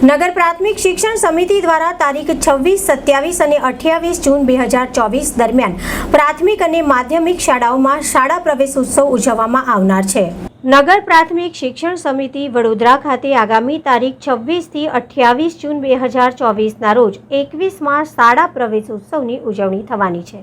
નગર પ્રાથમિક શિક્ષણ સમિતિ દ્વારા તારીખ છવ્વીસ, સત્યાવીસ અને અઠ્યાવીસ જૂન બે હજાર ચોવીસ દરમિયાન પ્રાથમિક અને માધ્યમિક શાળાઓમાં શાળા પ્રવેશ ઉત્સવ ઉજવવામાં આવનાર છે. નગર પ્રાથમિક શિક્ષણ સમિતિ વડોદરા ખાતે આગામી તારીખ છવ્વીસથી અઠ્યાવીસ જૂન બે હજાર ચોવીસના રોજ એકવીસમાં શાળા પ્રવેશ ઉત્સવની ઉજવણી થવાની છે.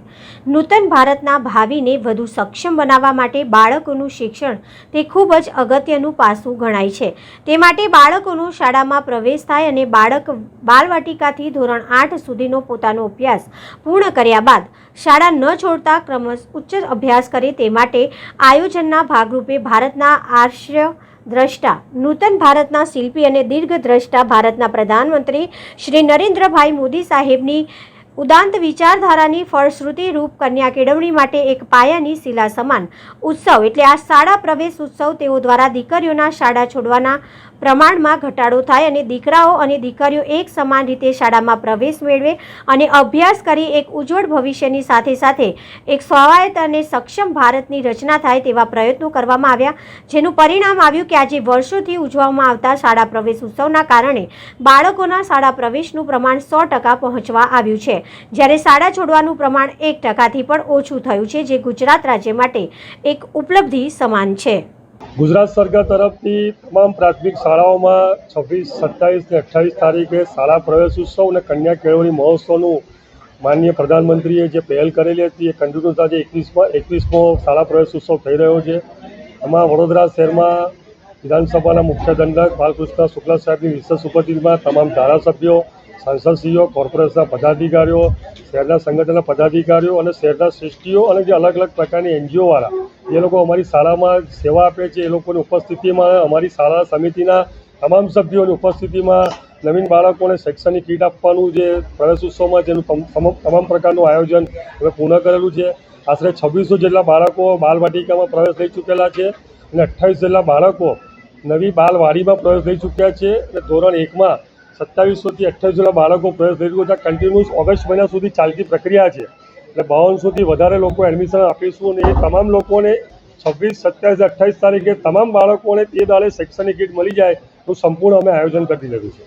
નૂતન ભારતના ભાવિને વધુ સક્ષમ બનાવવા માટે બાળકોનું શિક્ષણ તે ખૂબ જ અગત્યનું પાસું ગણાય છે. તે માટે બાળકોનો શાળામાં પ્રવેશ થાય અને બાળક બાલવાટિકાથી ધોરણ આઠ સુધીનો પોતાનો અભ્યાસ પૂર્ણ કર્યા બાદ શાળા ન છોડતા ક્રમશ ઉચ્ચ અભ્યાસ કરે તે માટે આયોજનના ભાગરૂપે ભારતના આર્ષ્ય દ્રષ્ટા. નૂતન ભારતના શિલ્પી અને દીર્ઘદ્રષ્ટા ભારતના પ્રધાનમંત્રી શ્રી નરેન્દ્રભાઈ મોદી સાહેબની ઉદાંત વિચારધારાની ફળશ્રુતિ રૂપ કન્યા કેળવણી માટે એક પાયાની શિલા સમાન ઉત્સવ એટલે આ શાળા પ્રવેશ ઉત્સવ તેઓ દ્વારા દીકરીઓના શાળા છોડવાના પ્રમાણમાં ઘટાડો થાય અને દીકરાઓ અને દીકરીઓ એક સમાન રીતે શાળામાં પ્રવેશ મેળવે અને અભ્યાસ કરી એક ઉજ્જવળ ભવિષ્યની સાથે સાથે એક સ્વાયત્ત અને સક્ષમ ભારતની રચના થાય તેવા પ્રયત્નો કરવામાં આવ્યા, જેનું પરિણામ આવ્યું કે આજે વર્ષોથી ઉજવવામાં આવતા શાળા પ્રવેશ ઉત્સવના કારણે બાળકોના શાળા પ્રવેશનું પ્રમાણ સો ટકા પહોંચવા આવ્યું છે. જ્યારે શાળા છોડવાનું પ્રમાણ એક ટકાથી પણ ઓછું થયું છે, જે ગુજરાત રાજ્ય માટે એક ઉપલબ્ધિ સમાન છે. ગુજરાત સરકાર તરફથી તમામ પ્રાથમિક શાળાઓમાં છવ્વીસ, સત્તાવીસ ને અઠ્ઠાવીસ તારીખે શાળા પ્રવેશ ઉત્સવ અને કન્યા કેળવણી મહોત્સવનું માનનીય પ્રધાનમંત્રીએ જે પહેલ કરેલી હતી, એ કન્ટિન્યુઅસ આજે એકવીસમાં, એકવીસમો શાળા પ્રવેશ ઉત્સવ થઈ રહ્યો છે. એમાં વડોદરા શહેરમાં વિધાનસભાના મુખ્ય દંડક બાલકૃષ્ણ શુક્લા સાહેબની વિશેષ ઉપસ્થિતિમાં તમામ ધારાસભ્યો સાંસદશ્રીઓ કોર્પોરેશનના પદાધિકારીઓ, શહેરના સંગઠનના પદાધિકારીઓ અને શહેરના શ્રેષ્ઠીઓ અને જે અલગ અલગ પ્રકારની એનજીઓવાળા જે લોકો અમારી શાળામાં સેવા આપે છે. એ લોકોની ઉપસ્થિતિમાં અમારી શાળા સમિતિના તમામ સભ્યોની ઉપસ્થિતિમાં નવીન બાળકોને શૈક્ષણિક કીટ આપવાનું જે પ્રવેશ ઉત્સવમાં જેનું તમામ પ્રકારનું આયોજન અમે પૂર્ણ કરેલું છે. આશરે છવ્વીસો જેટલા બાળકો બાલવાટિકામાં પ્રવેશ લઈ ચૂકેલા છે અને અઠ્ઠાવીસ જેટલા બાળકો નવી બાલવાડીમાં પ્રવેશ લઈ ચૂક્યા છે. અને ધોરણ એકમાં સત્તાવીસોથી અઠ્ઠાવીસ જેટલા બાળકો પ્રવેશ થઈ છે. કન્ટિન્યુઅસ ઓગસ્ટ મહિના સુધી ચાલતી પ્રક્રિયા છે. એટલે બાવનસોથી વધારે લોકો એડમિશન આપીશું અને એ તમામ લોકોને છવ્વીસ, સત્યાવીસ અઠ્ઠાવીસ તારીખે તમામ બાળકોને તે દાડે શૈક્ષણિક કીટ મળી જાય તો સંપૂર્ણ અમે આયોજન કરી લીધું છે.